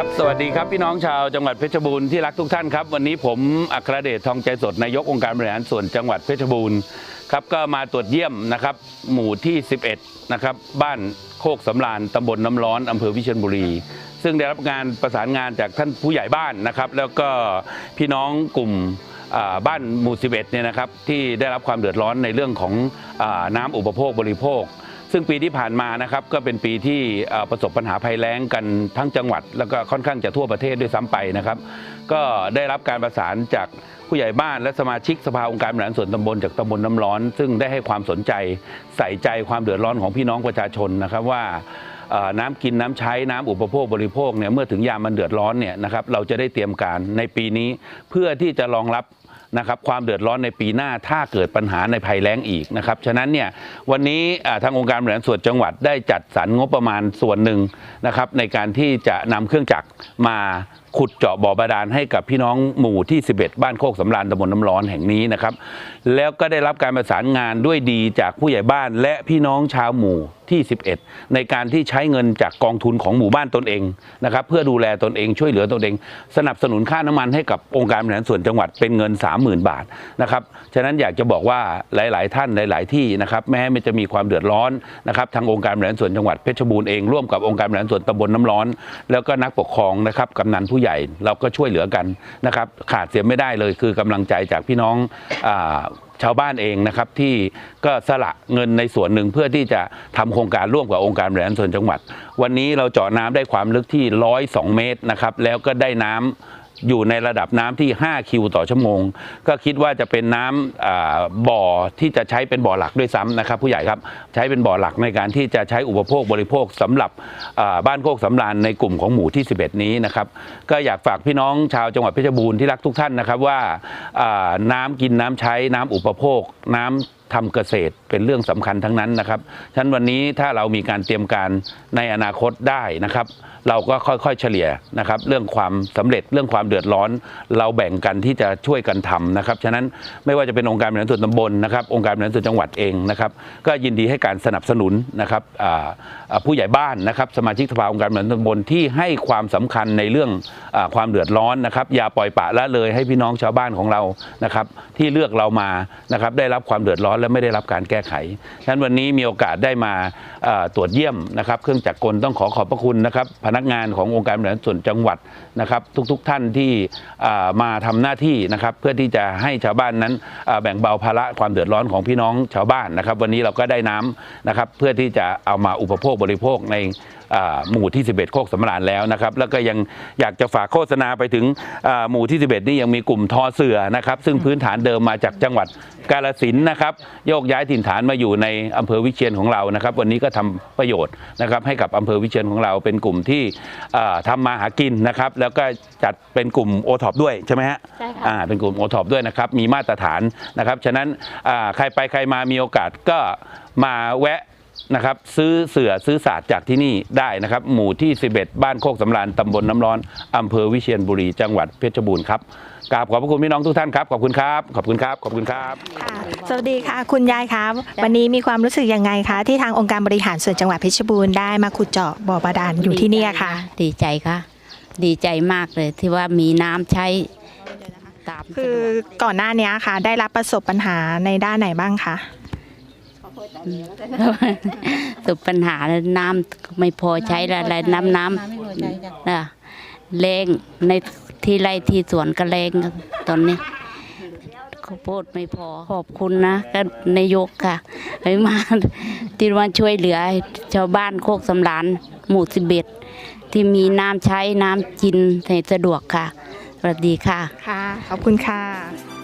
ครับ สวัสดีครับพี่น้องชาวจังหวัดเพชรบูรณ์ที่รักทุกท่านครับ วันนี้ผมอัครเดชทองใจสดนายกองค์การบริหารส่วนจังหวัดเพชรบูรณ์ครับก็มาตรวจเยี่ยมนะครับ หมู่ที่ 11 นะครับ บ้านโคกสำราญตำบลน้ำร้อนอำเภอวิเชียรบุรี ซึ่งได้รับงานประสานงานจากท่านผู้ใหญ่บ้านนะครับ แล้วก็พี่น้องกลุ่มบ้านหมู่ 11 เนี่ยนะครับที่ได้รับความเดือดร้อนในเรื่องของอน้ำอุปโภคบริโภค ซึ่งปีที่ผ่านมานะครับก็เป็นปีที่ประสบปัญหาภัยแล้งกันทั้งจังหวัด แล้วก็ค่อนข้างจะทั่วประเทศด้วยซ้ำไปนะครับ ก็ได้รับการประสานจากผู้ใหญ่บ้านและสมาชิกสภาองค์การบริหารส่วนตำบลจากตำบลน้ำร้อน ซึ่งได้ให้ความสนใจใส่ใจความเดือดร้อนของพี่น้องประชาชนนะครับว่าน้ำกินน้ำใช้น้ำอุปโภคบริโภคเนี่ยเมื่อถึงยามมันเดือดร้อนเนี่ยนะครับเราจะได้เตรียมการในปีนี้เพื่อที่จะรองรับ นะครับความเดือดร้อนในปีหน้าถ้าเกิดปัญหาในภัยแล้งอีกนะครับฉะนั้นเนี่ยวันนี้ทางองค์การบริหารส่วนจังหวัดได้จัดสรรงบประมาณส่วนหนึ่งนะครับในการที่จะนำเครื่องจักรมา ขุดเจาะบ่อบาดาลให้กับพี่น้องหมู่ที่ 11 บ้านโคกสำราญตำบลน้ำร้อนแห่งนี้นะครับ แล้วก็ได้รับการประสานงานด้วยดีจากผู้ใหญ่บ้านและพี่น้องชาวหมู่ที่ 11 ในการที่ใช้เงินจากกองทุนของหมู่บ้านตนเองนะครับเพื่อดูแลตนเองช่วยเหลือตนเอง สนับสนุนค่าน้ำมันให้กับองค์การบริหารส่วนจังหวัดเป็นเงิน 30,000 บาทนะครับฉะนั้นอยากจะบอกว่าหลาย ๆ ท่านหลาย ๆ ที่นะครับแม้มันจะมีความเดือดร้อนนะครับทางองค์การบริหารส่วนจังหวัดเพชรบูรณ์เองร่วมกับองค์การบริหารส่วนตำบลน้ำร้อน แล้วก็นักปกครองนะครับกำนันผู้ใหญ่เราก็ช่วยเหลือกันนะครับ ขาดเสียไม่ได้เลยคือกำลังใจจากพี่น้องอชาวบ้านเองนะครับที่ก็สละเงินในส่วนหนึ่งเพื่อที่จะทำโครงการร่วมกับองค์การบริหารส่วนจังหวัด วันนี้เราเจาะน้ำได้ความลึกที่ 102 เมตรนะครับแล้วก็ได้น้ำ อยู่ในระดับน้ำที่ 5 คิวต่อชั่วโมง ก็คิดว่าจะเป็นน้ำอ่าบ่อที่จะใช้เป็นบ่อหลักด้วยซ้ำนะครับผู้ใหญ่ครับใช้เป็นบ่อหลักในการที่จะใช้อุปโภคบริโภคสำหรับบ้านโคกสำราญในกลุ่มของหมู่ที่ 11 นี้นะครับก็อยากฝากพี่น้องชาวจังหวัดเพชรบูรณ์ที่รักทุกท่านนะครับว่าอ่าน้ำกินน้ำใช้น้ำอุปโภค น้ำทำเกษตรเป็นเรื่องสำคัญทั้งนั้นนะครับฉะนั้นวันนี้ถ้าเรามีการเตรียมการในอนาคตได้นะครับ เราก็ค่อยๆเฉลี่ยนะครับ เรื่องความสำเร็จเรื่องความเดือดร้อน เราแบ่งกันที่จะช่วยกันทำนะครับฉะนั้นไม่ว่าจะเป็นองค์การบริหารส่วนตำบลนะครับ องค์การบริหารส่วนจังหวัดเองนะครับ ก็ยินดีให้การสนับสนุนนะครับผู้ใหญ่บ้านนะครับสมาชิกสภาองค์การบริหารส่วนตำบลที่ให้ความสำคัญในเรื่องอความเดือดร้อนนะครับ อย่าปล่อยปะละเลยให้พี่น้องชาวบ้านของเรานะครับ ที่เลือกเรามานะครับได้รับความเดือดร้อนและไม่ได้รับการแก้ไขฉะนั้นวันนี้มีโอกาสได้มาตรวจเยี่ยมนะครับเครื่องจักรกลต้องขอขอบพระคุณนะครับพนักงานขององค์การบริหารส่วนจังหวัดนะครับทุกๆท่านที่มาทำหน้าที่นะครับเพื่อที่จะให้ชาวบ้านนั้นแบ่งเบาภาระความเดือดร้อนของพี่น้องชาวบ้านนะครับ วันนี้เราก็ได้น้ำนะครับเพื่อที่จะเอามาอุปโภคบริโภคใน หมู่ที่ 11 โคกสำราญแล้วนะครับ แล้วก็ยังอยากจะฝากโฆษณาไปถึงอ่าหมู่ที่ 11 นี่ยังมีกลุ่มทอเสือนะครับ ซึ่งพื้นฐานเดิมมาจากจังหวัดกาฬสินธุ์นะครับโยกย้ายถิ่นฐานมาอยู่ในอำเภอวิเชียนของเรานะครับ วันนี้ก็ทำประโยชน์นะครับให้กับอำเภอวิเชียนของเราเป็นกลุ่มที่อ่าทำมาหากินนะครับ แล้วก็จัดเป็นกลุ่มโอท็อปด้วยใช่ไหมฮะใช่ค่ะอ่าเป็นกลุ่มโอท็อปด้วยนะครับมีมาตรฐานนะครับฉะนั้นอ่าใครไปใครมามีโอกาสก็มาแวะ นะครับซื้อเสือซื้อศาสตร์จากที่นี่ได้นะครับ หมู่ที่ 11 บ้านโคกสำราญตำบลน้ำร้อนอำเภอวิเชียรบุรีจังหวัดเพชรบูรณ์ครับกราบขอบพระคุณพี่น้องทุกท่านครับขอบคุณครับขอบคุณครับขอบคุณครับค่ะสวัสดีค่ะ คุณยายครับวันนี้มีความรู้สึกยังไงคะ ที่ทางองค์การบริหารส่วนจังหวัดเพชรบูรณ์ได้มาขุดเจาะบ่อบาดาลอยู่ที่เนี่ยค่ะ ดีใจค่ะ ดีใจมากเลยที่ว่ามีน้ำใช้ตามคือก่อนหน้านี้ค่ะ ได้รับประสบปัญหาในด้านไหนบ้างคะ สุดปัญหาแล้วน้ำไม่พอใช้อะไรน้ำน้ำนะแรงในที่ไร่ที่สวนก็แรงตอนนี้ข้าวโพดไม่พอขอบคุณนะก็นายกค่ะให้มาที่มาช่วยเหลือ ชาวบ้านโคกสำรานหมู่สิบเอ็ดที่มีน้ำใช้น้ำกินให้สะดวกค่ะสวัสดีค่ะ ค่ะ ขอบคุณค่ะ